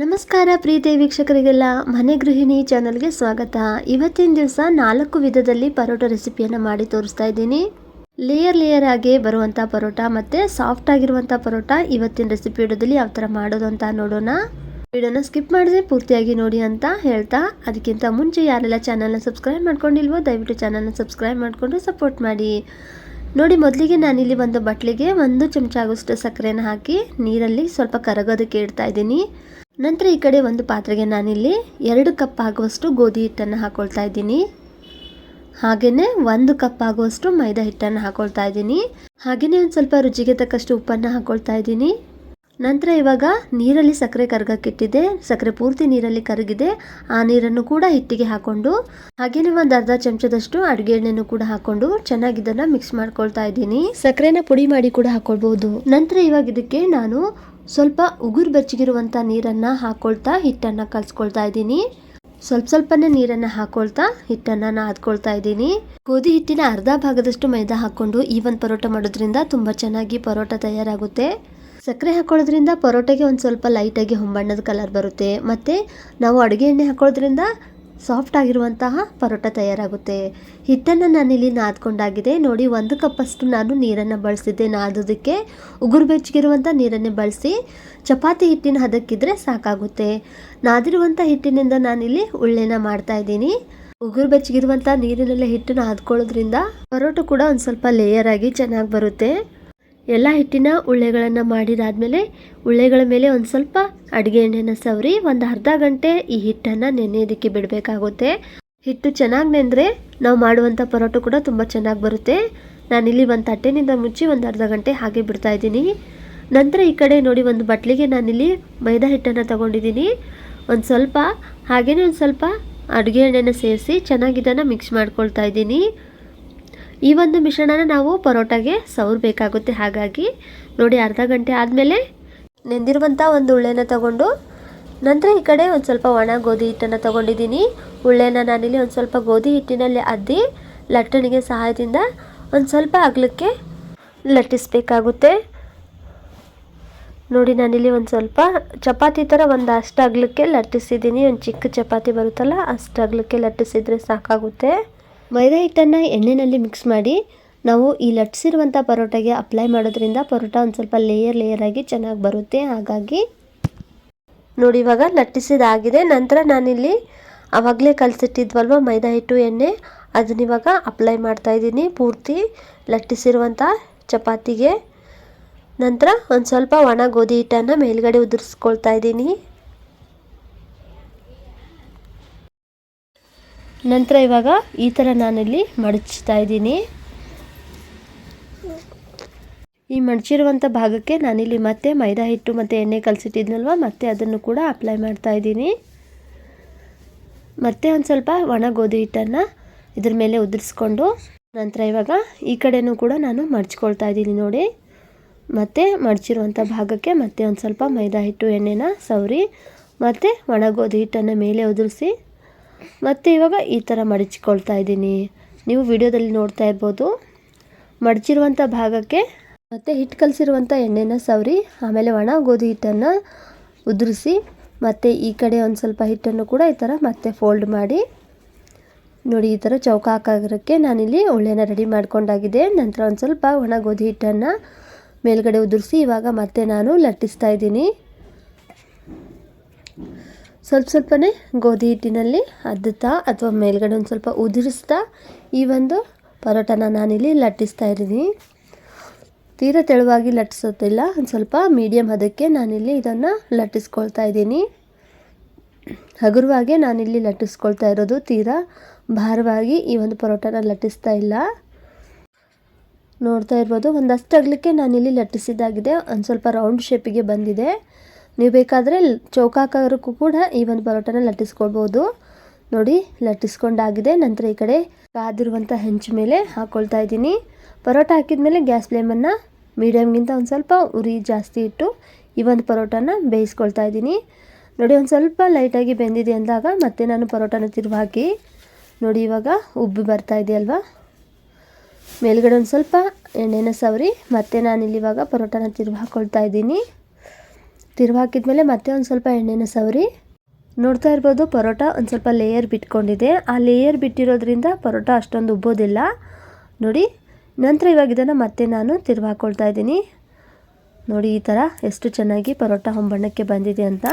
ನಮಸ್ಕಾರ ಪ್ರೀತಿ ವೀಕ್ಷಕರಿಗೆಲ್ಲ, ಮನೆ ಗೃಹಿಣಿ ಚಾನಲ್ಗೆ ಸ್ವಾಗತ. ಇವತ್ತಿನ ದಿವಸ ನಾಲ್ಕು ವಿಧದಲ್ಲಿ ಪರೋಟ ರೆಸಿಪಿಯನ್ನು ಮಾಡಿ ತೋರಿಸ್ತಾ ಇದ್ದೀನಿ. ಲೇಯರ್ ಲೇಯರ್ ಆಗಿ ಬರುವಂಥ ಪರೋಟ ಮತ್ತು ಸಾಫ್ಟ್ ಆಗಿರುವಂಥ ಪರೋಟ ಇವತ್ತಿನ ರೆಸಿಪಿ ವಿಡಿಯೋದಲ್ಲಿ ಯಾವ ಥರ ಮಾಡೋದು ಅಂತ ನೋಡೋಣ. ವಿಡಿಯೋನ ಸ್ಕಿಪ್ ಮಾಡಿದ್ರೆ ಪೂರ್ತಿಯಾಗಿ ನೋಡಿ ಅಂತ ಹೇಳ್ತಾ, ಅದಕ್ಕಿಂತ ಮುಂಚೆ ಯಾರೆಲ್ಲ ಚಾನಲ್ನ ಸಬ್ಸ್ಕ್ರೈಬ್ ಮಾಡ್ಕೊಂಡಿಲ್ವೋ ದಯವಿಟ್ಟು ಚಾನಲ್ನ ಸಬ್ಸ್ಕ್ರೈಬ್ ಮಾಡಿಕೊಂಡು ಸಪೋರ್ಟ್ ಮಾಡಿ. ನೋಡಿ, ಮೊದಲಿಗೆ ನಾನಿಲ್ಲಿ ಒಂದು ಬಟ್ಲಿಗೆ ಒಂದು ಚಮಚ ಆಗೋಷ್ಟು ಸಕ್ಕರೆನ ಹಾಕಿ ನೀರಲ್ಲಿ ಸ್ವಲ್ಪ ಕರಗೋದಕ್ಕೆ ಇಡ್ತಾ ಇದ್ದೀನಿ. ನಂತರ ಈ ಕಡೆ ಒಂದು ಪಾತ್ರೆಗೆ ನಾನಿಲ್ಲಿ ಎರಡು ಕಪ್ ಆಗುವಷ್ಟು ಗೋಧಿ ಹಿಟ್ಟನ್ನು ಹಾಕೊಳ್ತಾ ಇದ್ದೀನಿ. ಹಾಗೆಯೇ ಒಂದು ಕಪ್ ಆಗುವಷ್ಟು ಮೈದಾ ಹಿಟ್ಟನ್ನು ಹಾಕೊಳ್ತಾ ಇದ್ದೀನಿ. ಹಾಗೆಯೇ ಒಂದು ಸ್ವಲ್ಪ ರುಚಿಗೆ ತಕ್ಕಷ್ಟು ಉಪ್ಪನ್ನು ಹಾಕೊಳ್ತಾ ಇದ್ದೀನಿ. ನಂತರ ಇವಾಗ ನೀರಲ್ಲಿ ಸಕ್ಕರೆ ಕರಗಕ್ಕಿಟ್ಟಿದೆ. ಸಕ್ಕರೆ ಪೂರ್ತಿ ನೀರಲ್ಲಿ ಕರಗಿದೆ. ಆ ನೀರನ್ನು ಕೂಡ ಹಿಟ್ಟಿಗೆ ಹಾಕೊಂಡು, ಹಾಗೆಯೇ ಒಂದು ಅರ್ಧ ಚಮಚದಷ್ಟು ಅಡುಗೆ ಎಣ್ಣೆಯನ್ನು ಕೂಡ ಹಾಕೊಂಡು ಚೆನ್ನಾಗಿ ಇದನ್ನು ಮಿಕ್ಸ್ ಮಾಡ್ಕೊಳ್ತಾ ಇದ್ದೀನಿ. ಸಕ್ಕರೆನ ಪುಡಿ ಮಾಡಿ ಕೂಡ ಹಾಕೊಳ್ಬಹುದು ನಂತರ ಇವಾಗ ಇದಕ್ಕೆ ನಾನು ಸ್ವಲ್ಪ ಉಗುರು ಬೆಚ್ಚಗಿರುವಂಥ ನೀರನ್ನು ಹಾಕ್ಕೊಳ್ತಾ ಹಿಟ್ಟನ್ನು ಕಲಿಸ್ಕೊಳ್ತಾ ಇದ್ದೀನಿ. ಸ್ವಲ್ಪ ಸ್ವಲ್ಪನೇ ನೀರನ್ನು ಹಾಕೊಳ್ತಾ ಹಿಟ್ಟನ್ನು ನಾದ್ಕೊಳ್ತಾ ಇದ್ದೀನಿ. ಗೋಧಿ ಹಿಟ್ಟಿನ ಅರ್ಧ ಭಾಗದಷ್ಟು ಮೈದಾ ಹಾಕ್ಕೊಂಡು ಈ ಒಂದು ಪರೋಟ ಮಾಡೋದ್ರಿಂದ ತುಂಬ ಚೆನ್ನಾಗಿ ಪರೋಟ ತಯಾರಾಗುತ್ತೆ. ಸಕ್ಕರೆ ಹಾಕೊಳ್ಳೋದ್ರಿಂದ ಪರೋಟಗೆ ಒಂದು ಸ್ವಲ್ಪ ಲೈಟಾಗಿ ಹೊಂಬಣ್ಣದ ಕಲರ್ ಬರುತ್ತೆ. ಮತ್ತು ನಾವು ಅಡುಗೆ ಎಣ್ಣೆ ಹಾಕೊಳ್ಳೋದ್ರಿಂದ ಸಾಫ್ಟ್ ಆಗಿರುವಂತಹ ಪರೋಟ ತಯಾರಾಗುತ್ತೆ. ಹಿಟ್ಟನ್ನು ನಾನಿಲ್ಲಿ ನಾದ್ಕೊಂಡಾಗಿದೆ. ನೋಡಿ, ಒಂದು ಕಪ್ಪಷ್ಟು ನಾನು ನೀರನ್ನು ಬಳಸಿದ್ದೆ ನಾದೋದಕ್ಕೆ. ಉಗುರು ಬೆಚ್ಚಗಿರುವಂಥ ನೀರನ್ನೇ ಬಳಸಿ ಚಪಾತಿ ಹಿಟ್ಟಿನ ಹದಕ್ಕಿದ್ರೆ ಸಾಕಾಗುತ್ತೆ. ನಾದಿರುವಂಥ ಹಿಟ್ಟಿನಿಂದ ನಾನಿಲ್ಲಿ ಉಳ್ಳೆನ ಮಾಡ್ತಾ ಇದ್ದೀನಿ. ಉಗುರು ಬೆಚ್ಚಗಿರುವಂಥ ನೀರಿನಲ್ಲೇ ಹಿಟ್ಟನ್ನು ಹಾದ್ಕೊಳ್ಳೋದ್ರಿಂದ ಪರೋಟ ಕೂಡ ಒಂದು ಸ್ವಲ್ಪ ಲೇಯರ್ ಆಗಿ ಚೆನ್ನಾಗಿ ಬರುತ್ತೆ. ಎಲ್ಲ ಹಿಟ್ಟಿನ ಉಳ್ಳೆಗಳನ್ನು ಮಾಡಿದಾದ್ಮೇಲೆ ಉಳ್ಳೆಗಳ ಮೇಲೆ ಒಂದು ಸ್ವಲ್ಪ ಅಡುಗೆ ಎಣ್ಣೆನ ಸವರಿ, ಒಂದು ಅರ್ಧ ಗಂಟೆ ಈ ಹಿಟ್ಟನ್ನು ನೆನೆಯೋದಕ್ಕೆ ಬಿಡಬೇಕಾಗುತ್ತೆ. ಹಿಟ್ಟು ಚೆನ್ನಾಗಿ ನೆಂದರೆ ನಾವು ಮಾಡುವಂಥ ಪರೋಟ ಕೂಡ ತುಂಬ ಚೆನ್ನಾಗಿ ಬರುತ್ತೆ. ನಾನಿಲ್ಲಿ ಒಂದು ತಟ್ಟೆನಿಂದ ಮುಚ್ಚಿ ಒಂದು ಅರ್ಧ ಗಂಟೆ ಹಾಗೆ ಬಿಡ್ತಾ ಇದ್ದೀನಿ. ನಂತರ ಈ ಕಡೆ ನೋಡಿ ಒಂದು ಬಟ್ಲಿಗೆ ನಾನಿಲ್ಲಿ ಮೈದಾ ಹಿಟ್ಟನ್ನು ತಗೊಂಡಿದ್ದೀನಿ. ಒಂದು ಸ್ವಲ್ಪ ಹಾಗೆಯೇ ಒಂದು ಸ್ವಲ್ಪ ಅಡುಗೆ ಎಣ್ಣೆನ ಸೇರಿಸಿ ಚೆನ್ನಾಗಿ ಇದನ್ನು ಮಿಕ್ಸ್ ಮಾಡ್ಕೊಳ್ತಾ ಇದ್ದೀನಿ. ಈ ಒಂದು ಮಿಶ್ರಣನ ನಾವು ಪರೋಟಾಗೆ ಸವರಬೇಕಾಗುತ್ತೆ ಹಾಗಾಗಿ ನೋಡಿ ಅರ್ಧ ಗಂಟೆ ಆದಮೇಲೆ ನೆಂದಿರುವಂಥ ಒಂದು ಉಳ್ಳೆನ ತಗೊಂಡು ನಂತರ ಈ ಕಡೆ ಒಂದು ಸ್ವಲ್ಪ ಒಣ ಗೋಧಿ ಹಿಟ್ಟನ್ನು ತಗೊಂಡಿದ್ದೀನಿ. ಉಳ್ಳೆನ ನಾನಿಲ್ಲಿ ಒಂದು ಸ್ವಲ್ಪ ಗೋಧಿ ಹಿಟ್ಟಿನಲ್ಲಿ ಅದ್ದಿ ಲಟ್ಟಣಿಗೆ ಸಹಾಯದಿಂದ ಒಂದು ಸ್ವಲ್ಪ ಅಗಲಕ್ಕೆ ಲಟ್ಟಿಸ್ಬೇಕಾಗುತ್ತೆ. ನೋಡಿ ನಾನಿಲ್ಲಿ ಒಂದು ಸ್ವಲ್ಪ ಚಪಾತಿ ಥರ ಒಂದು ಅಷ್ಟು ಅಗಲಕ್ಕೆ ಲಟ್ಟಿಸಿದ್ದೀನಿ. ಒಂದು ಚಿಕ್ಕ ಚಪಾತಿ ಬರುತ್ತಲ್ಲ ಅಷ್ಟು ಅಗಲಕ್ಕೆ ಲಟ್ಟಿಸಿದರೆ ಸಾಕಾಗುತ್ತೆ. ಮೈದಾ ಹಿಟ್ಟನ್ನು ಎಣ್ಣೆಯಲ್ಲಿ ಮಿಕ್ಸ್ ಮಾಡಿ ನಾವು ಈ ಲಟ್ಸಿರುವಂಥ ಪರೋಟಾಗೆ ಅಪ್ಲೈ ಮಾಡೋದ್ರಿಂದ ಪರೋಟ ಒಂದು ಸ್ವಲ್ಪ ಲೇಯರ್ ಲೇಯರ್ ಆಗಿ ಚೆನ್ನಾಗಿ ಬರುತ್ತೆ. ಹಾಗಾಗಿ ನೋಡಿ ಇವಾಗ ಲಟ್ಟಿಸಿದಾಗಿದೆ. ನಂತರ ನಾನಿಲ್ಲಿ ಆವಾಗಲೇ ಕಲಸಿಟ್ಟಿದ್ವಲ್ವ ಮೈದಾ ಹಿಟ್ಟು, ಎಣ್ಣೆ? ಅದನ್ನ ಇವಾಗ ಅಪ್ಲೈ ಮಾಡ್ತಾ ಇದ್ದೀನಿ ಪೂರ್ತಿ ಲಟ್ಟಿಸಿರುವಂಥ ಚಪಾತಿಗೆ. ನಂತರ ಒಂದು ಸ್ವಲ್ಪ ಒಣ ಗೋಧಿ ಹಿಟ್ಟನ್ನು ಮೇಲ್ಗಡೆ ಉದುರಿಸ್ಕೊಳ್ತಾ ಇದ್ದೀನಿ. ನಂತರ ಇವಾಗ ಈ ಥರ ನಾನಿಲ್ಲಿ ಮಡಚ್ತಾ ಇದ್ದೀನಿ. ಈ ಮಡಚಿರುವಂಥ ಭಾಗಕ್ಕೆ ನಾನಿಲ್ಲಿ ಮತ್ತೆ ಮೈದಾ ಹಿಟ್ಟು ಮತ್ತು ಎಣ್ಣೆ ಕಲಸಿಟ್ಟಿದ್ನಲ್ವ, ಮತ್ತೆ ಅದನ್ನು ಕೂಡ ಅಪ್ಲೈ ಮಾಡ್ತಾ ಇದ್ದೀನಿ. ಮತ್ತೆ ಒಂದು ಸ್ವಲ್ಪ ಒಣ ಗೋಧಿ ಹಿಟ್ಟನ್ನು ಇದ್ರ ಮೇಲೆ ಉದುರಿಸ್ಕೊಂಡು ನಂತರ ಇವಾಗ ಈ ಕಡೆನೂ ಕೂಡ ನಾನು ಮಡ್ಚ್ಕೊಳ್ತಾ ಇದ್ದೀನಿ ನೋಡಿ. ಮತ್ತೆ ಮಡಚಿರುವಂಥ ಭಾಗಕ್ಕೆ ಮತ್ತೆ ಒಂದು ಸ್ವಲ್ಪ ಮೈದಾ ಹಿಟ್ಟು ಎಣ್ಣೆನ ಸವರಿ, ಮತ್ತು ಒಣ ಗೋಧಿ ಹಿಟ್ಟನ್ನು ಮೇಲೆ ಉದುರಿಸಿ ಮತ್ತು ಇವಾಗ ಈ ಥರ ಮಡಚಿಕೊಳ್ತಾ ಇದ್ದೀನಿ. ನೀವು ವಿಡಿಯೋದಲ್ಲಿ ನೋಡ್ತಾ ಇರ್ಬೋದು. ಮಡಚಿರುವಂಥ ಭಾಗಕ್ಕೆ ಮತ್ತು ಹಿಟ್ಟು ಕಲಸಿರುವಂಥ ಎಣ್ಣೆನ ಸವರಿ, ಆಮೇಲೆ ಒಣ ಗೋಧಿ ಹಿಟ್ಟನ್ನು ಉದುರಿಸಿ, ಮತ್ತು ಈ ಕಡೆ ಒಂದು ಸ್ವಲ್ಪ ಹಿಟ್ಟನ್ನು ಕೂಡ ಈ ಥರ ಮತ್ತೆ ಫೋಲ್ಡ್ ಮಾಡಿ, ನೋಡಿ ಈ ಥರ ಚೌಕಾಕಾರಕ್ಕೆ ನಾನಿಲ್ಲಿ ಒಳ್ಳೆನ ರೆಡಿ ಮಾಡ್ಕೊಂಡಾಗಿದೆ. ನಂತರ ಒಂದು ಸ್ವಲ್ಪ ಒಣ ಗೋಧಿ ಹಿಟ್ಟನ್ನು ಮೇಲ್ಗಡೆ ಉದುರಿಸಿ, ಇವಾಗ ಮತ್ತೆ ನಾನು ಲಟ್ಟಿಸ್ತಾ ಇದ್ದೀನಿ. ಸ್ವಲ್ಪ ಸ್ವಲ್ಪನೇ ಗೋಧಿ ಹಿಟ್ಟಿನಲ್ಲಿ ಅದ್ದುತ್ತಾ ಅಥವಾ ಮೇಲ್ಗಡೆ ಒಂದು ಸ್ವಲ್ಪ ಉದುರಿಸ್ತಾ ಈ ಒಂದು ಪರೋಟನ ನಾನಿಲ್ಲಿ ಲಟ್ಟಿಸ್ತಾ ಇದ್ದೀನಿ. ತೀರಾ ತೆಳುವಾಗಿ ಲಟ್ಟಿಸೋದಿಲ್ಲ, ಒಂದು ಸ್ವಲ್ಪ ಮೀಡಿಯಮ್ ಹದಕ್ಕೆ ನಾನಿಲ್ಲಿ ಇದನ್ನು ಲಟ್ಟಿಸ್ಕೊಳ್ತಾ ಇದ್ದೀನಿ. ಹಗುರವಾಗೆ ನಾನಿಲ್ಲಿ ಲಟ್ಟಿಸ್ಕೊಳ್ತಾ ಇರೋದು, ತೀರಾ ಭಾರವಾಗಿ ಈ ಒಂದು ಪರೋಟನ ಲಟ್ಟಿಸ್ತಾ ಇಲ್ಲ. ನೋಡ್ತಾ ಇರ್ಬೋದು, ಒಂದಷ್ಟು ಅಗಲಕ್ಕೆ ನಾನಿಲ್ಲಿ ಲಟ್ಟಿಸಿದ್ದಾಗಿದೆ, ಒಂದು ಸ್ವಲ್ಪ ರೌಂಡ್ ಶೇಪಿಗೆ ಬಂದಿದೆ. ನೀವು ಬೇಕಾದರೆ ಚೌಕಾಕಾರಕ್ಕೂ ಕೂಡ ಈ ಒಂದು ಪರೋಟನ ಲಟ್ಟಿಸ್ಕೊಳ್ಬೋದು. ನೋಡಿ, ಲಟ್ಟಿಸ್ಕೊಂಡಾಗಿದೆ. ನಂತರ ಈ ಕಡೆ ಕಾದಿರುವಂಥ ಹೆಂಚು ಮೇಲೆ ಹಾಕ್ಕೊಳ್ತಾ ಇದ್ದೀನಿ. ಪರೋಟ ಹಾಕಿದ ಮೇಲೆ ಗ್ಯಾಸ್ ಫ್ಲೇಮನ್ನು ಮೀಡಿಯಮ್ಗಿಂತ ಒಂದು ಸ್ವಲ್ಪ ಉರಿ ಜಾಸ್ತಿ ಇಟ್ಟು ಈ ಒಂದು ಪರೋಟನ ಬೇಯಿಸ್ಕೊಳ್ತಾ ಇದ್ದೀನಿ. ನೋಡಿ, ಒಂದು ಸ್ವಲ್ಪ ಲೈಟಾಗಿ ಬೆಂದಿದೆ ಅಂದಾಗ ಮತ್ತೆ ನಾನು ಪರೋಟನ ತಿರುವಾಕಿ ನೋಡಿ, ಇವಾಗ ಉಬ್ಬಿ ಬರ್ತಾ ಇದೆ ಅಲ್ವಾ? ಮೇಲ್ಗಡೆ ಒಂದು ಸ್ವಲ್ಪ ಎಣ್ಣೆನ ಸವರಿ, ಮತ್ತೆ ನಾನಿಲ್ಲಿ ಇವಾಗ ಪರೋಟನ ತಿರುವು ಹಾಕ್ಕೊಳ್ತಾ ಇದ್ದೀನಿ. ತಿರುವು ಹಾಕಿದ್ಮೇಲೆ ಮತ್ತೆ ಒಂದು ಸ್ವಲ್ಪ ಎಣ್ಣೆನ ಸವರಿ. ನೋಡ್ತಾ ಇರ್ಬೋದು ಪರೋಟ ಒಂದು ಸ್ವಲ್ಪ ಲೇಯರ್ ಬಿಟ್ಕೊಂಡಿದೆ. ಆ ಲೇಯರ್ ಬಿಟ್ಟಿರೋದ್ರಿಂದ ಪರೋಟ ಅಷ್ಟೊಂದು ಉಬ್ಬೋದಿಲ್ಲ. ನೋಡಿ, ನಂತರ ಇವಾಗ ಇದನ್ನು ಮತ್ತೆ ನಾನು ತಿರುವು ಹಾಕ್ಕೊಳ್ತಾ ಇದ್ದೀನಿ. ನೋಡಿ, ಈ ಥರ ಎಷ್ಟು ಚೆನ್ನಾಗಿ ಪರೋಟ ಹೊಂಬಣ್ಣಕ್ಕೆ ಬಂದಿದೆ ಅಂತ.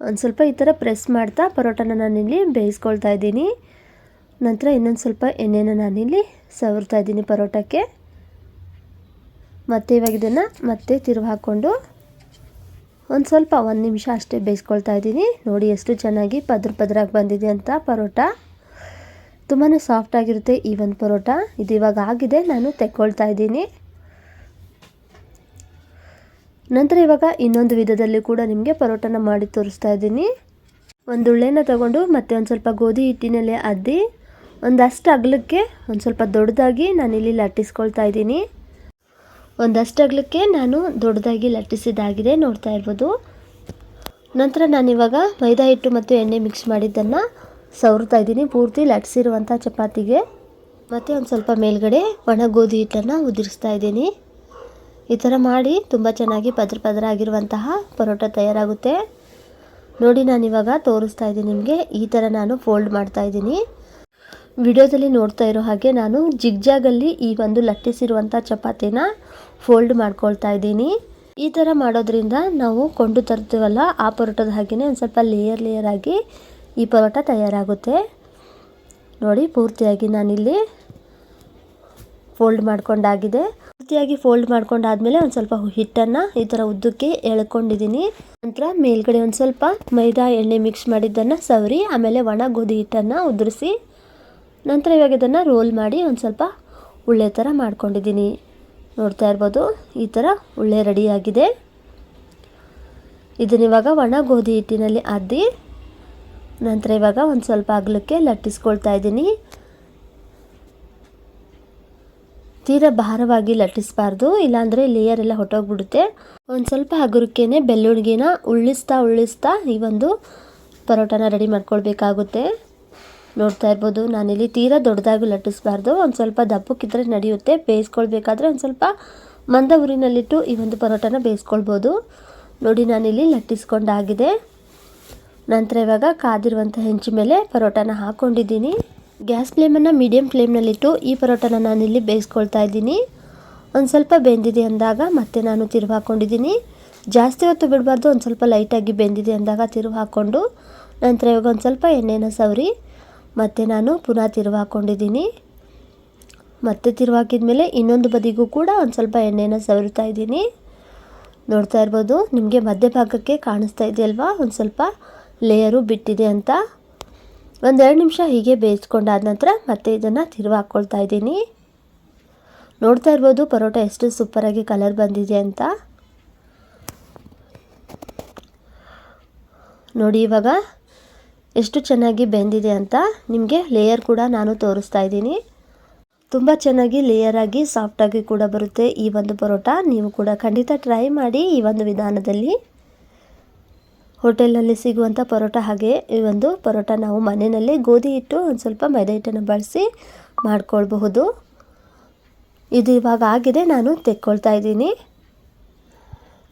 ಒಂದು ಸ್ವಲ್ಪ ಈ ಥರ ಪ್ರೆಸ್ ಮಾಡ್ತಾ ಪರೋಟನ ನಾನಿಲ್ಲಿ ಬೇಯಿಸ್ಕೊಳ್ತಾ ಇದ್ದೀನಿ. ನಂತರ ಇನ್ನೊಂದು ಸ್ವಲ್ಪ ಎಣ್ಣೆನ ನಾನಿಲ್ಲಿ ಸವರ್ತಾ ಇದ್ದೀನಿ ಪರೋಟಕ್ಕೆ. ಮತ್ತು ಇವಾಗ ಇದನ್ನು ಮತ್ತೆ ತಿರುವು ಹಾಕ್ಕೊಂಡು ಒಂದು ಸ್ವಲ್ಪ, ಒಂದು ನಿಮಿಷ ಅಷ್ಟೇ ಬೇಯಿಸ್ಕೊಳ್ತಾ ಇದ್ದೀನಿ. ನೋಡಿ ಎಷ್ಟು ಚೆನ್ನಾಗಿ ಪದ್ರ ಪದ್ರಾಗಿ ಬಂದಿದೆ ಅಂತ ಪರೋಟ. ತುಂಬಾ ಸಾಫ್ಟಾಗಿರುತ್ತೆ ಈ ಒಂದು ಪರೋಟ. ಇದು ಇವಾಗ ಆಗಿದೆ, ನಾನು ತೆಕ್ಕೊಳ್ತಾ ಇದ್ದೀನಿ. ನಂತರ ಇವಾಗ ಇನ್ನೊಂದು ವಿಧದಲ್ಲಿ ಕೂಡ ನಿಮಗೆ ಪರೋಟನ ಮಾಡಿ ತೋರಿಸ್ತಾ ಇದ್ದೀನಿ. ಒಂದು ಉಳ್ಳೆನ ತಗೊಂಡು ಮತ್ತೆ ಒಂದು ಸ್ವಲ್ಪ ಗೋಧಿ ಹಿಟ್ಟಿನಲ್ಲೇ ಅದ್ದಿ ಒಂದಷ್ಟು ಅಗಲಕ್ಕೆ ಒಂದು ಸ್ವಲ್ಪ ದೊಡ್ಡದಾಗಿ ನಾನಿಲ್ಲಿ ಲಟ್ಟಿಸ್ಕೊಳ್ತಾ ಇದ್ದೀನಿ. ಒಂದಷ್ಟು ಅಗಲಕ್ಕೆ ನಾನು ದೊಡ್ಡದಾಗಿ ಲಟ್ಟಿಸಿದ್ದಾಗಿದೆ ನೋಡ್ತಾ ಇರ್ಬೋದು. ನಂತರ ನಾನಿವಾಗ ಮೈದಾ ಹಿಟ್ಟು ಮತ್ತು ಎಣ್ಣೆ ಮಿಕ್ಸ್ ಮಾಡಿದ್ದನ್ನು ಸವರ್ತಾ ಇದ್ದೀನಿ. ಪೂರ್ತಿ ಲಟ್ಸಿರುವಂಥ ಚಪಾತಿಗೆ. ಮತ್ತು ಒಂದು ಸ್ವಲ್ಪ ಮೇಲ್ಗಡೆ ಒಣ ಗೋಧಿ ಹಿಟ್ಟನ್ನು ಉದುರಿಸ್ತಾ ಇದ್ದೀನಿ. ಈ ಥರ ಮಾಡಿ ತುಂಬ ಚೆನ್ನಾಗಿ ಪದ್ರ ಪದ್ರ ಆಗಿರುವಂತಹ ಪರೋಟ ತಯಾರಾಗುತ್ತೆ. ನೋಡಿ ನಾನಿವಾಗ ತೋರಿಸ್ತಾ ಇದ್ದೀನಿ ನಿಮಗೆ. ಈ ಥರ ನಾನು ಫೋಲ್ಡ್ ಮಾಡ್ತಾ ಇದ್ದೀನಿ. ವಿಡಿಯೋದಲ್ಲಿ ನೋಡ್ತಾ ಇರೋ ಹಾಗೆ ನಾನು ಜಿಗ್ಜಾಗಲ್ಲಿ ಈ ಒಂದು ಲಟ್ಟಿಸಿರುವಂಥ ಚಪಾತಿನ ಫೋಲ್ಡ್ ಮಾಡ್ಕೊಳ್ತಾ ಇದ್ದೀನಿ. ಈ ಥರ ಮಾಡೋದ್ರಿಂದ ನಾವು ಕೊಂಡು ತರ್ತೀವಲ್ಲ, ಆ ಪರೋಟದ ಹಾಗೆಯೇ ಒಂದು ಸ್ವಲ್ಪ ಲೇಯರ್ ಲೇಯರ್ ಆಗಿ ಈ ಪರೋಟ ತಯಾರಾಗುತ್ತೆ. ನೋಡಿ, ಪೂರ್ತಿಯಾಗಿ ನಾನಿಲ್ಲಿ ಫೋಲ್ಡ್ ಮಾಡ್ಕೊಂಡಾಗಿದೆ. ಪೂರ್ತಿಯಾಗಿ ಫೋಲ್ಡ್ ಮಾಡ್ಕೊಂಡಾದ್ಮೇಲೆ ಒಂದು ಸ್ವಲ್ಪ ಹಿಟ್ಟನ್ನು ಈ ಥರ ಉದ್ದಕ್ಕೆ ಎಳ್ಕೊಂಡಿದ್ದೀನಿ. ನಂತರ ಮೇಲ್ಗಡೆ ಒಂದು ಸ್ವಲ್ಪ ಮೈದಾ ಎಣ್ಣೆ ಮಿಕ್ಸ್ ಮಾಡಿದ್ದನ್ನು ಸವರಿ, ಆಮೇಲೆ ಒಣ ಗೋಧಿ ಹಿಟ್ಟನ್ನು ಉದುರಿಸಿ ನಂತರ ಇವಾಗ ಇದನ್ನು ರೋಲ್ ಮಾಡಿ ಒಂದು ಸ್ವಲ್ಪ ಉಳ್ಳೆ ಥರ ಮಾಡ್ಕೊಂಡಿದ್ದೀನಿ. ನೋಡ್ತಾ ಇರ್ಬೋದು, ಈ ಥರ ಉಳ್ಳೆ ರೆಡಿಯಾಗಿದೆ ಇದನ್ನು ಇವಾಗ ಒಣ ಗೋಧಿ ಹಿಟ್ಟಿನಲ್ಲಿ ಅದ್ದಿ, ನಂತರ ಇವಾಗ ಒಂದು ಸ್ವಲ್ಪ ಅಗಲಕ್ಕೆ ಲಟ್ಟಿಸ್ಕೊಳ್ತಾ ಇದ್ದೀನಿ. ತೀರಾ ಭಾರವಾಗಿ ಲಟ್ಟಿಸಬಾರ್ದು, ಇಲ್ಲಾಂದರೆ ಲೇಯರ್ ಎಲ್ಲ ಹೊಟ್ಟೋಗ್ಬಿಡುತ್ತೆ. ಒಂದು ಸ್ವಲ್ಪ ಹಗುರಕ್ಕೇನೆ ಬೆಳ್ಳುಳ್ಳಿನ ಉಳ್ಳಿಸ್ತಾ ಉಳ್ಳಿಸ್ತಾ ಈ ಒಂದು ಪರೋಟನ ರೆಡಿ ಮಾಡ್ಕೊಳ್ಬೇಕಾಗುತ್ತೆ. ನೋಡ್ತಾ ಇರ್ಬೋದು. ನಾನಿಲ್ಲಿ ತೀರಾ ದೊಡ್ಡದಾಗಿ ಲಟ್ಟಿಸ್ಬಾರ್ದು. ಒಂದು ಸ್ವಲ್ಪ ದಪ್ಪಕ್ಕಿದ್ರೆ ನಡೆಯುತ್ತೆ. ಬೇಯಿಸ್ಕೊಳ್ಬೇಕಾದ್ರೆ ಒಂದು ಸ್ವಲ್ಪ ಮಂದ ಉರಿನಲ್ಲಿಟ್ಟು ಈ ಒಂದು ಪರೋಟನ ಬೇಯಿಸ್ಕೊಳ್ಬೋದು. ನೋಡಿ, ನಾನಿಲ್ಲಿ ಲಟ್ಟಿಸ್ಕೊಂಡಾಗಿದೆ. ನಂತರ ಇವಾಗ ಕಾದಿರುವಂಥ ಹೆಂಚು ಮೇಲೆ ಪರೋಟನ ಹಾಕ್ಕೊಂಡಿದ್ದೀನಿ ಗ್ಯಾಸ್ ಫ್ಲೇಮನ್ನು ಮೀಡಿಯಮ್ ಫ್ಲೇಮ್ನಲ್ಲಿಟ್ಟು ಈ ಪರೋಟನ ನಾನಿಲ್ಲಿ ಬೇಯಿಸ್ಕೊಳ್ತಾ ಇದ್ದೀನಿ. ಒಂದು ಸ್ವಲ್ಪ ಬೆಂದಿದೆ ಅಂದಾಗ ಮತ್ತೆ ನಾನು ತಿರುವು ಹಾಕ್ಕೊಂಡಿದ್ದೀನಿ ಜಾಸ್ತಿ ಹೊತ್ತು ಬಿಡಬಾರ್ದು. ಒಂದು ಸ್ವಲ್ಪ ಲೈಟಾಗಿ ಬೆಂದಿದೆ ಅಂದಾಗ ತಿರುವು ಹಾಕ್ಕೊಂಡು. ನಂತರ ಇವಾಗ ಒಂದು ಸ್ವಲ್ಪ ಎಣ್ಣೆನ ಸವರಿ. ಮತ್ತು ನಾನು ಪುನಃ ತಿರುವು ಹಾಕ್ಕೊಂಡಿದ್ದೀನಿ ಮತ್ತೆ ತಿರುವು ಹಾಕಿದ್ಮೇಲೆ ಇನ್ನೊಂದು ಬದಿಗೂ ಕೂಡ ಒಂದು ಸ್ವಲ್ಪ ಎಣ್ಣೆನ ಸವರುತ್ತಾ ಇದ್ದೀನಿ. ನೋಡ್ತಾ ಇರ್ಬೋದು, ನಿಮಗೆ ಮಧ್ಯಭಾಗಕ್ಕೆ ಕಾಣಿಸ್ತಾ ಇದೆಯಲ್ವಾ ಒಂದು ಸ್ವಲ್ಪ ಲೇಯರು ಬಿಟ್ಟಿದೆ ಅಂತ. ಒಂದೆರಡು ನಿಮಿಷ ಹೀಗೆ ಬೇಯಿಸ್ಕೊಂಡಾದ ನಂತರ ಮತ್ತೆ ಇದನ್ನು ತಿರುವು ಹಾಕ್ಕೊಳ್ತಾ ಇದ್ದೀನಿ. ನೋಡ್ತಾ ಇರ್ಬೋದು, ಪರೋಟ ಎಷ್ಟು ಸೂಪರಾಗಿ ಕಲರ್ ಬಂದಿದೆ ಅಂತ. ನೋಡಿ ಇವಾಗ ಎಷ್ಟು ಚೆನ್ನಾಗಿ ಬೆಂದಿದೆ ಅಂತ ನಿಮಗೆ ಲೇಯರ್ ಕೂಡ ನಾನು ತೋರಿಸ್ತಾ ಇದ್ದೀನಿ. ತುಂಬ ಚೆನ್ನಾಗಿ ಲೇಯರ್ ಆಗಿ ಸಾಫ್ಟಾಗಿ ಕೂಡ ಬರುತ್ತೆ ಈ ಒಂದು ಪರೋಟ. ನೀವು ಕೂಡ ಖಂಡಿತ ಟ್ರೈ ಮಾಡಿ ಈ ಒಂದು ವಿಧಾನದಲ್ಲಿ. ಹೋಟೆಲ್ನಲ್ಲಿ ಸಿಗುವಂಥ ಪರೋಟ ಹಾಗೆ ಈ ಒಂದು ಪರೋಟ ನಾವು ಮನೆಯಲ್ಲೇ ಗೋಧಿ ಹಿಟ್ಟು ಒಂದು ಸ್ವಲ್ಪ ಮೈದಾ ಹಿಟ್ಟನ್ನು ಬಳಸಿ ಮಾಡ್ಕೊಳ್ಬಹುದು. ಇದು ಇವಾಗ ಆಗಿದೆ, ನಾನು ತೆಕ್ಕೊಳ್ತಾ ಇದ್ದೀನಿ.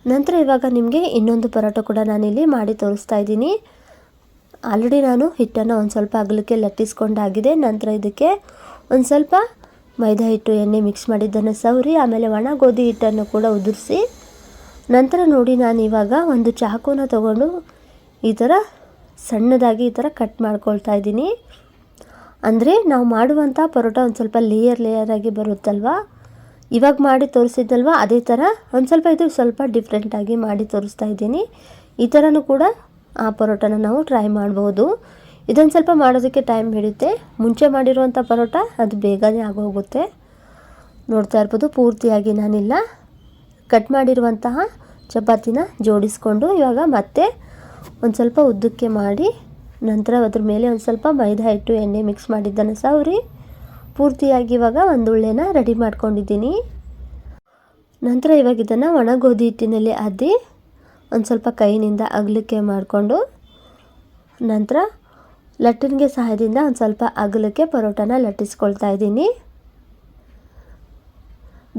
ನಂತರ ಇವಾಗ ನಿಮಗೆ ಇನ್ನೊಂದು ಪರೋಟ ಕೂಡ ನಾನಿಲ್ಲಿ ಮಾಡಿ ತೋರಿಸ್ತಾ ಇದ್ದೀನಿ. ಆಲ್ರೆಡಿ ನಾನು ಹಿಟ್ಟನ್ನು ಒಂದು ಸ್ವಲ್ಪ ಅಗಲಕ್ಕೆ ಲಟ್ಟಿಸ್ಕೊಂಡಾಗಿದೆ. ನಂತರ ಇದಕ್ಕೆ ಒಂದು ಸ್ವಲ್ಪ ಮೈದಾ ಹಿಟ್ಟು, ಎಣ್ಣೆ ಮಿಕ್ಸ್ ಮಾಡಿದ್ದನ್ನು ಸವರಿ, ಆಮೇಲೆ ಒಣ ಗೋಧಿ ಹಿಟ್ಟನ್ನು ಕೂಡ ಉದುರಿಸಿ, ನಂತರ ನೋಡಿ ನಾನು ಇವಾಗ ಒಂದು ಚಾಕುನ ತಗೊಂಡು ಈ ಥರ ಸಣ್ಣದಾಗಿ ಈ ಥರ ಕಟ್ ಮಾಡ್ಕೊಳ್ತಾ ಇದ್ದೀನಿ. ಅಂದರೆ ನಾವು ಮಾಡುವಂಥ ಪರೋಟ ಒಂದು ಸ್ವಲ್ಪ ಲೇಯರ್ ಲೇಯರ್ ಆಗಿ ಬರುತ್ತಲ್ವ? ಇವಾಗ ಮಾಡಿ ತೋರಿಸಿದ್ದಲ್ವ? ಅದೇ ಥರ ಒಂದು ಸ್ವಲ್ಪ ಇದು ಸ್ವಲ್ಪ ಡಿಫ್ರೆಂಟಾಗಿ ಮಾಡಿ ತೋರಿಸ್ತಾ ಇದ್ದೀನಿ. ಈ ಥರನೂ ಕೂಡ ಆ ಪರೋಟನ ನಾವು ಟ್ರೈ ಮಾಡ್ಬೋದು. ಇದೊಂದು ಸ್ವಲ್ಪ ಮಾಡೋದಕ್ಕೆ ಟೈಮ್ ಹಿಡಿಯುತ್ತೆ. ಮುಂಚೆ ಮಾಡಿರುವಂಥ ಪರೋಟ ಅದು ಬೇಗನೆ ಆಗೋಗುತ್ತೆ. ನೋಡ್ತಾ ಇರ್ಬೋದು, ಪೂರ್ತಿಯಾಗಿ ನಾನಿಲ್ಲ. ಕಟ್ ಮಾಡಿರುವಂತಹ ಚಪಾತಿನ ಜೋಡಿಸ್ಕೊಂಡು ಇವಾಗ ಮತ್ತೆ ಒಂದು ಸ್ವಲ್ಪ ಉದ್ದಕ್ಕೆ ಮಾಡಿ, ನಂತರ ಅದ್ರ ಮೇಲೆ ಒಂದು ಸ್ವಲ್ಪ ಮೈದಾ ಹಿಟ್ಟು, ಎಣ್ಣೆ ಮಿಕ್ಸ್ ಮಾಡಿದ್ದನ್ನು ಸವರಿ ಪೂರ್ತಿಯಾಗಿ ಇವಾಗ ಒಂದು ಉಳ್ಳೆನ ರೆಡಿ ಮಾಡ್ಕೊಂಡಿದ್ದೀನಿ. ನಂತರ ಇವಾಗ ಇದನ್ನು ಒಣಗೋಧಿ ಹಿಟ್ಟಿನಲ್ಲಿ ಅದ್ದಿ ಒಂದು ಸ್ವಲ್ಪ ಕೈಯಿಂದ ಅಗಲಕ್ಕೆ ಮಾಡಿಕೊಂಡು ನಂತರ ಲಟ್ಟಿನಿಗೆ ಸಹಾಯದಿಂದ ಒಂದು ಸ್ವಲ್ಪ ಅಗಲಕ್ಕೆ ಪರೋಟನ ಲಟ್ಟಿಸ್ಕೊಳ್ತಾ ಇದ್ದೀನಿ.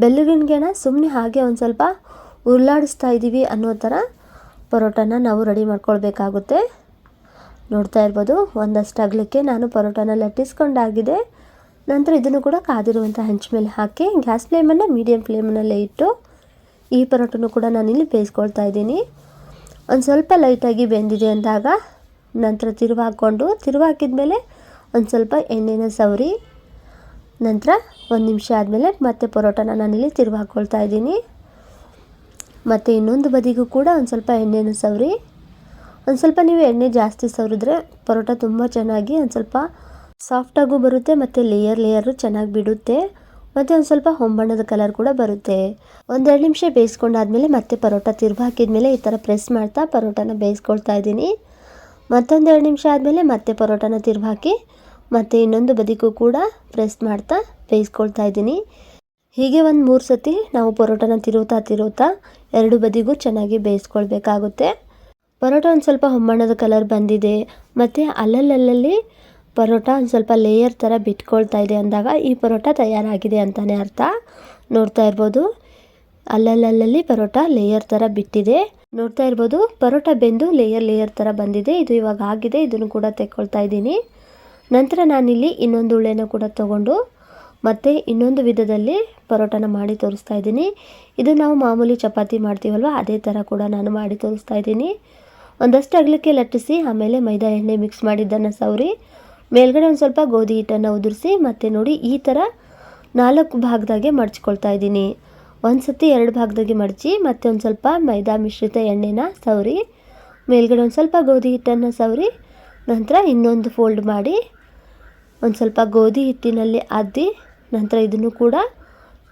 ಬೆಲ್ಲಗಿಣ್ಗೆನ ಸುಮ್ಮನೆ ಹಾಗೆ ಒಂದು ಸ್ವಲ್ಪ ಉರುಳಾಡಿಸ್ತಾ ಇದ್ದೀವಿ ಅನ್ನೋ ಥರ ಪರೋಟನ ನಾವು ರೆಡಿ ಮಾಡ್ಕೊಳ್ಬೇಕಾಗುತ್ತೆ. ನೋಡ್ತಾ ಇರ್ಬೋದು, ಒಂದಷ್ಟು ಅಗಲಕ್ಕೆ ನಾನು ಪರೋಟನ ಲಟ್ಟಿಸ್ಕೊಂಡಾಗಿದೆ. ನಂತರ ಇದನ್ನು ಕೂಡ ಕಾದಿರುವಂಥ ಹೆಂಚು ಮೇಲೆ ಹಾಕಿ, ಗ್ಯಾಸ್ ಫ್ಲೇಮನ್ನು ಮೀಡಿಯಮ್ ಫ್ಲೇಮ್ನಲ್ಲೇ ಇಟ್ಟು ಈ ಪರೋಟನೂ ಕೂಡ ನಾನಿಲ್ಲಿ ಬೇಯಿಸ್ಕೊಳ್ತಾ ಇದ್ದೀನಿ. ಒಂದು ಸ್ವಲ್ಪ ಲೈಟಾಗಿ ಬೆಂದಿದೆ ಅಂದಾಗ ನಂತರ ತಿರುವು ಹಾಕ್ಕೊಂಡು, ತಿರುವು ಹಾಕಿದ್ಮೇಲೆ ಒಂದು ಸ್ವಲ್ಪ ಎಣ್ಣೆನ ಸವರಿ. ನಂತರ ಒಂದು ನಿಮಿಷ ಆದಮೇಲೆ ಮತ್ತೆ ಪರೋಟನ ನಾನಿಲ್ಲಿ ತಿರುವು ಹಾಕ್ಕೊಳ್ತಾ ಇದ್ದೀನಿ. ಮತ್ತು ಇನ್ನೊಂದು ಬದಿಗೂ ಕೂಡ ಒಂದು ಸ್ವಲ್ಪ ಎಣ್ಣೆನ ಸವರಿ. ಒಂದು ಸ್ವಲ್ಪ ನೀವು ಎಣ್ಣೆ ಜಾಸ್ತಿ ಸವರಿದ್ರೆ ಪರೋಟ ತುಂಬ ಚೆನ್ನಾಗಿ ಒಂದು ಸ್ವಲ್ಪ ಸಾಫ್ಟಾಗೂ ಬರುತ್ತೆ ಮತ್ತು ಲೇಯರ್ ಲೇಯರು ಚೆನ್ನಾಗಿ ಬಿಡುತ್ತೆ. ಮತ್ತು ಒಂದು ಸ್ವಲ್ಪ ಹೊಂಬಣ್ಣದ ಕಲರ್ ಕೂಡ ಬರುತ್ತೆ. ಒಂದೆರಡು ನಿಮಿಷ ಬೇಯಿಸ್ಕೊಂಡಾದ್ಮೇಲೆ ಮತ್ತೆ ಪರೋಟ ತಿರ್ಗಿ ಹಾಕಿದ್ಮೇಲೆ ಈ ಥರ ಪ್ರೆಸ್ ಮಾಡ್ತಾ ಪರೋಟನ ಬೇಯಿಸ್ಕೊಳ್ತಾ ಇದ್ದೀನಿ. ಮತ್ತೊಂದೆರಡು ನಿಮಿಷ ಆದಮೇಲೆ ಮತ್ತೆ ಪರೋಟನ ತಿರ್ಗಿ ಹಾಕಿ ಮತ್ತು ಇನ್ನೊಂದು ಬದಿಗೂ ಕೂಡ ಪ್ರೆಸ್ ಮಾಡ್ತಾ ಬೇಯಿಸ್ಕೊಳ್ತಾ ಇದ್ದೀನಿ. ಹೀಗೆ ಒಂದು ಮೂರು ಸತಿ ನಾವು ಪರೋಟನ ತಿರುವುತ್ತಾ ತಿರುವುತ್ತಾ ಎರಡು ಬದಿಗೂ ಚೆನ್ನಾಗಿ ಬೇಯಿಸ್ಕೊಳ್ಬೇಕಾಗುತ್ತೆ. ಪರೋಟ ಒಂದು ಸ್ವಲ್ಪ ಹೊಂಬಣ್ಣದ ಕಲರ್ ಬಂದಿದೆ. ಮತ್ತು ಅಲ್ಲಲ್ಲಲ್ಲಿ ಪರೋಟ ಒಂದು ಸ್ವಲ್ಪ ಲೇಯರ್ ಥರ ಬಿಟ್ಕೊಳ್ತಾ ಇದೆ ಅಂದಾಗ ಈ ಪರೋಟ ತಯಾರಾಗಿದೆ ಅಂತಲೇ ಅರ್ಥ. ನೋಡ್ತಾ ಇರ್ಬೋದು. ಅಲ್ಲಲ್ಲಲ್ಲಿ ಪರೋಟ ಲೇಯರ್ ಥರ ಬಿಟ್ಟಿದೆ. ನೋಡ್ತಾ ಇರ್ಬೋದು, ಪರೋಟ ಬೆಂದು ಲೇಯರ್ ಲೇಯರ್ ಥರ ಬಂದಿದೆ. ಇದು ಇವಾಗ ಆಗಿದೆ, ಇದನ್ನು ಕೂಡ ತೆಕ್ಕೊಳ್ತಾ ಇದ್ದೀನಿ. ನಂತರ ನಾನಿಲ್ಲಿ ಇನ್ನೊಂದು ಉಳ್ಳೆನ ಕೂಡ ತಗೊಂಡು ಮತ್ತು ಇನ್ನೊಂದು ವಿಧದಲ್ಲಿ ಪರೋಟನ ಮಾಡಿ ತೋರಿಸ್ತಾ ಇದ್ದೀನಿ. ಇದು ನಾವು ಮಾಮೂಲಿ ಚಪಾತಿ ಮಾಡ್ತೀವಲ್ವ, ಅದೇ ಥರ ಕೂಡ ನಾನು ಮಾಡಿ ತೋರಿಸ್ತಾ ಇದ್ದೀನಿ. ಒಂದಷ್ಟು ಅಗಲಕ್ಕೆ ಲಟ್ಟಿಸಿ, ಆಮೇಲೆ ಮೈದಾ ಎಣ್ಣೆ ಮಿಕ್ಸ್ ಮಾಡಿದ್ದನ್ನು ಸವರಿ. ಮೇಲ್ಗಡೆ ಒಂದು ಸ್ವಲ್ಪ ಗೋಧಿ ಹಿಟ್ಟನ್ನು ಉದುರಿಸಿ ಮತ್ತು ನೋಡಿ ಈ ಥರ ನಾಲ್ಕು ಭಾಗದಾಗೆ ಮಡಚ್ಕೊಳ್ತಾ ಇದ್ದೀನಿ. ಒಂದು ಸತಿ ಎರಡು ಭಾಗದಾಗೆ ಮಡಚಿ ಮತ್ತು ಒಂದು ಸ್ವಲ್ಪ ಮೈದಾ ಮಿಶ್ರಿತ ಎಣ್ಣೆನ ಸವರಿ, ಮೇಲ್ಗಡೆ ಒಂದು ಸ್ವಲ್ಪ ಗೋಧಿ ಹಿಟ್ಟನ್ನು ಸವರಿ, ನಂತರ ಇನ್ನೊಂದು ಫೋಲ್ಡ್ ಮಾಡಿ ಒಂದು ಸ್ವಲ್ಪ ಗೋಧಿ ಹಿಟ್ಟಿನಲ್ಲಿ ಅದ್ದಿ ನಂತರ ಇದನ್ನು ಕೂಡ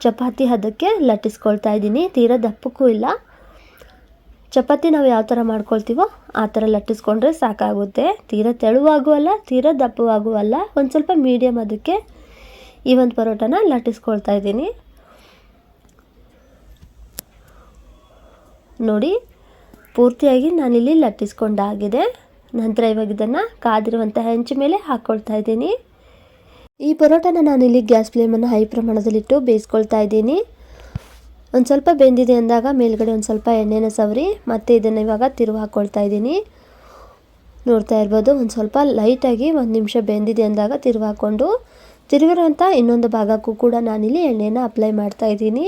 ಚಪಾತಿ ಹದಕ್ಕೆ ಲಟ್ಟಿಸ್ಕೊಳ್ತಾ ಇದ್ದೀನಿ. ತೀರಾ ದಪ್ಪಕ್ಕೂ ಇಲ್ಲ. ಚಪಾತಿ ನಾವು ಯಾವ ಥರ ಮಾಡ್ಕೊಳ್ತೀವೋ ಆ ಥರ ಲಟ್ಟಿಸ್ಕೊಂಡ್ರೆ ಸಾಕಾಗುತ್ತೆ. ಅಲ್ಲ ತಿರ ತೀರಾ ದಪ್ಪವಾಗುವಲ್ಲ, ಒಂದು ಸ್ವಲ್ಪ ಮೀಡಿಯಮ್ ಅದಕ್ಕೆ ಈ ಒಂದು ಪರೋಟನ ಲಟ್ಟಿಸ್ಕೊಳ್ತಾ ಇದ್ದೀನಿ. ನೋಡಿ, ಪೂರ್ತಿಯಾಗಿ ನಾನಿಲ್ಲಿ ಲಟ್ಟಿಸ್ಕೊಂಡಾಗಿದೆ ನಂತರ ಇವಾಗ ಇದನ್ನು ಕಾದಿರುವಂಥ ಹೆಂಚು ಮೇಲೆ ಹಾಕ್ಕೊಳ್ತಾ ಇದ್ದೀನಿ. ಈ ಪರೋಟನ ನಾನಿಲ್ಲಿ ಗ್ಯಾಸ್ ಫ್ಲೇಮನ್ನು ಹೈ ಪ್ರಮಾಣದಲ್ಲಿಟ್ಟು ಬೇಯಿಸ್ಕೊಳ್ತಾ ಇದ್ದೀನಿ. ಒಂದು ಸ್ವಲ್ಪ ಬೆಂದಿದೆ ಅಂದಾಗ ಮೇಲ್ಗಡೆ ಒಂದು ಸ್ವಲ್ಪ ಎಣ್ಣೆನ ಸವರಿ, ಮತ್ತು ಇದನ್ನು ಇವಾಗ ತಿರುವು ಹಾಕ್ಕೊಳ್ತಾ ಇದ್ದೀನಿ. ನೋಡ್ತಾ ಇರ್ಬೋದು, ಒಂದು ಸ್ವಲ್ಪ ಲೈಟಾಗಿ ಒಂದು ನಿಮಿಷ ಬೆಂದಿದೆ ಅಂದಾಗ ತಿರುವು ಹಾಕ್ಕೊಂಡು ತಿರುವಿರುವಂಥ ಇನ್ನೊಂದು ಭಾಗಕ್ಕೂ ಕೂಡ ನಾನಿಲ್ಲಿ ಎಣ್ಣೆನ ಅಪ್ಲೈ ಮಾಡ್ತಾ ಇದ್ದೀನಿ.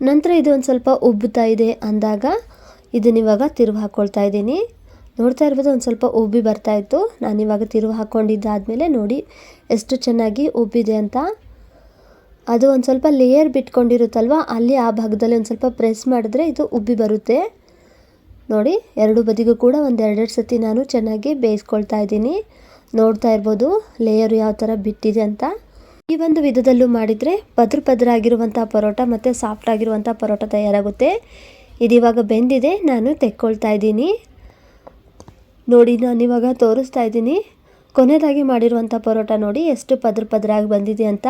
ನಂತರ ಇದು ಒಂದು ಸ್ವಲ್ಪ ಉಬ್ಬುತ್ತಾ ಇದೆ ಅಂದಾಗ ಇದನ್ನ ಇವಾಗ ತಿರುವು ಹಾಕ್ಕೊಳ್ತಾ ಇದ್ದೀನಿ. ನೋಡ್ತಾ ಇರ್ಬೋದು, ಒಂದು ಸ್ವಲ್ಪ ಉಬ್ಬಿ ಬರ್ತಾಯಿತ್ತು ನಾನಿವಾಗ ತಿರುವು ಹಾಕ್ಕೊಂಡಿದ್ದಾದಮೇಲೆ ನೋಡಿ ಎಷ್ಟು ಚೆನ್ನಾಗಿ ಉಬ್ಬಿದೆ ಅಂತ. ಅದು ಒಂದು ಸ್ವಲ್ಪ ಲೇಯರ್ ಬಿಟ್ಕೊಂಡಿರುತ್ತಲ್ವ? ಅಲ್ಲಿ ಆ ಭಾಗದಲ್ಲಿ ಒಂದು ಸ್ವಲ್ಪ ಪ್ರೆಸ್ ಮಾಡಿದ್ರೆ ಇದು ಉಬ್ಬಿ ಬರುತ್ತೆ. ನೋಡಿ, ಎರಡು ಬದಿಗೂ ಕೂಡ ಒಂದು ಎರಡೆರಡು ಸತಿ ನಾನು ಚೆನ್ನಾಗಿ ಬೇಯಿಸ್ಕೊಳ್ತಾ ಇದ್ದೀನಿ. ನೋಡ್ತಾ ಇರ್ಬೋದು ಲೇಯರ್ ಯಾವ ಥರ ಬಿಟ್ಟಿದೆ ಅಂತ. ಈ ಒಂದು ವಿಧದಲ್ಲೂ ಮಾಡಿದರೆ ಪದ್ರ ಪದ್ರ ಆಗಿರುವಂಥ ಪರೋಟ ಮತ್ತು ಸಾಫ್ಟ್ ಆಗಿರುವಂಥ ಪರೋಟ ತಯಾರಾಗುತ್ತೆ. ಇದಿವಾಗ ಬೆಂದಿದೆ, ನಾನು ತೆಕ್ಕೊಳ್ತಾ ಇದ್ದೀನಿ. ನೋಡಿ, ನಾನು ಇವಾಗ ತೋರಿಸ್ತಾ ಇದ್ದೀನಿ. ಕೊನೆಯದಾಗಿ ಮಾಡಿರುವಂಥ ಪರೋಟ ನೋಡಿ, ಎಷ್ಟು ಪದ್ರ ಪದ್ರಾಗಿ ಬಂದಿದೆ ಅಂತ.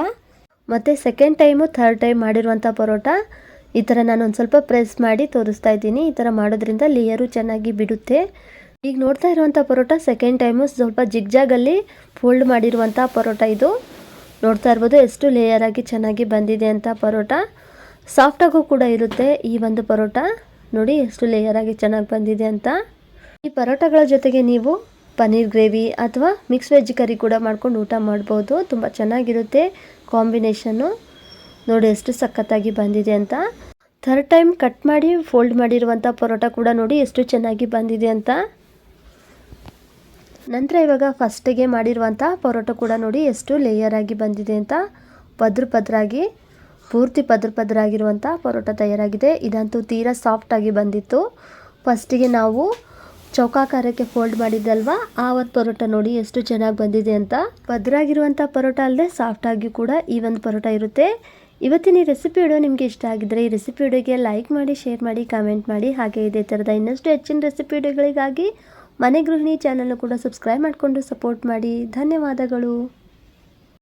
ಮತ್ತು ಸೆಕೆಂಡ್ ಟೈಮು ಥರ್ಡ್ ಟೈಮ್ ಮಾಡಿರುವಂಥ ಪರೋಟ, ಈ ಥರ ನಾನು ಒಂದು ಸ್ವಲ್ಪ ಪ್ರೆಸ್ ಮಾಡಿ ತೋರಿಸ್ತಾ ಇದ್ದೀನಿ. ಈ ಥರ ಮಾಡೋದ್ರಿಂದ ಲೇಯರು ಚೆನ್ನಾಗಿ ಬಿಡುತ್ತೆ. ಈಗ ನೋಡ್ತಾ ಇರುವಂಥ ಪರೋಟ ಸೆಕೆಂಡ್ ಟೈಮು ಸ್ವಲ್ಪ ಜಿಗ್ಜಾಗಲ್ಲಿ ಫೋಲ್ಡ್ ಮಾಡಿರುವಂಥ ಪರೋಟ ಇದು. ನೋಡ್ತಾ ಇರ್ಬೋದು ಎಷ್ಟು ಲೇಯರ್ ಆಗಿ ಚೆನ್ನಾಗಿ ಬಂದಿದೆ ಅಂತ ಪರೋಟ. ಸಾಫ್ಟಾಗೂ ಕೂಡ ಇರುತ್ತೆ ಈ ಒಂದು ಪರೋಟ. ನೋಡಿ ಎಷ್ಟು ಲೇಯರ್ ಆಗಿ ಚೆನ್ನಾಗಿ ಬಂದಿದೆ ಅಂತ. ಈ ಪರೋಟಗಳ ಜೊತೆಗೆ ನೀವು ಪನ್ನೀರ್ ಗ್ರೇವಿ ಅಥವಾ ಮಿಕ್ಸ್ ವೆಜ್ ಕರಿ ಕೂಡ ಮಾಡ್ಕೊಂಡು ಊಟ ಮಾಡ್ಬೋದು. ತುಂಬ ಚೆನ್ನಾಗಿರುತ್ತೆ. ಕಾಂಬಿನೇಷನ್ನು ನೋಡಿ ಎಷ್ಟು ಸಖತ್ತಾಗಿ ಬಂದಿದೆ ಅಂತ. ಥರ್ಡ್ ಟೈಮ್ ಕಟ್ ಮಾಡಿ, ಫೋಲ್ಡ್ ಮಾಡಿರುವಂಥ ಪರೋಟ ಕೂಡ ನೋಡಿ ಎಷ್ಟು ಚೆನ್ನಾಗಿ ಬಂದಿದೆ ಅಂತ. ನಂತರ ಇವಾಗ ಫಸ್ಟಿಗೆ ಮಾಡಿರುವಂಥ ಪರೋಟ ಕೂಡ ನೋಡಿ ಎಷ್ಟು ಲೇಯರ್ ಆಗಿ ಬಂದಿದೆ ಅಂತ. ಪದ್ರ ಪದ್ರಾಗಿ, ಪೂರ್ತಿ ಪದ್ರ ಪದ್ರಾಗಿರುವಂಥ ಪರೋಟ ತಯಾರಾಗಿದೆ. ಇದಂತೂ ತೀರಾ ಸಾಫ್ಟಾಗಿ ಬಂದಿತ್ತು. ಫಸ್ಟಿಗೆ ನಾವು ಚೌಕಾಕಾರಕ್ಕೆ ಫೋಲ್ಡ್ ಮಾಡಿದ್ದಲ್ವಾ? ಆ ಪರೋಟ ನೋಡಿ ಎಷ್ಟು ಚೆನ್ನಾಗಿ ಬಂದಿದೆ ಅಂತ. ಭದ್ರಾಗಿರುವಂಥ ಪರೋಟ ಅಲ್ಲದೆ ಸಾಫ್ಟಾಗಿ ಕೂಡ ಈ ಒಂದು ಪರೋಟ ಇರುತ್ತೆ. ಇವತ್ತಿನ ಈ ರೆಸಿಪಿ ವಿಡಿಯೋ ನಿಮಗೆ ಇಷ್ಟ ಆಗಿದ್ರೆ ಈ ರೆಸಿಪಿ ವಿಡಿಯೋಗೆ ಲೈಕ್ ಮಾಡಿ ಶೇರ್ ಮಾಡಿ ಕಾಮೆಂಟ್ ಮಾಡಿ. ಹಾಗೆ ಇದೇ ಥರದ ಇನ್ನಷ್ಟು ಹೆಚ್ಚಿನ ರೆಸಿಪಿ ವಿಡಿಯೋಗಳಿಗಾಗಿ ಮನೆ ಗೃಹಿಣಿ ಚಾನಲ್ನ ಕೂಡ ಸಬ್ಸ್ಕ್ರೈಬ್ ಮಾಡಿಕೊಂಡು ಸಪೋರ್ಟ್ ಮಾಡಿ. ಧನ್ಯವಾದಗಳು.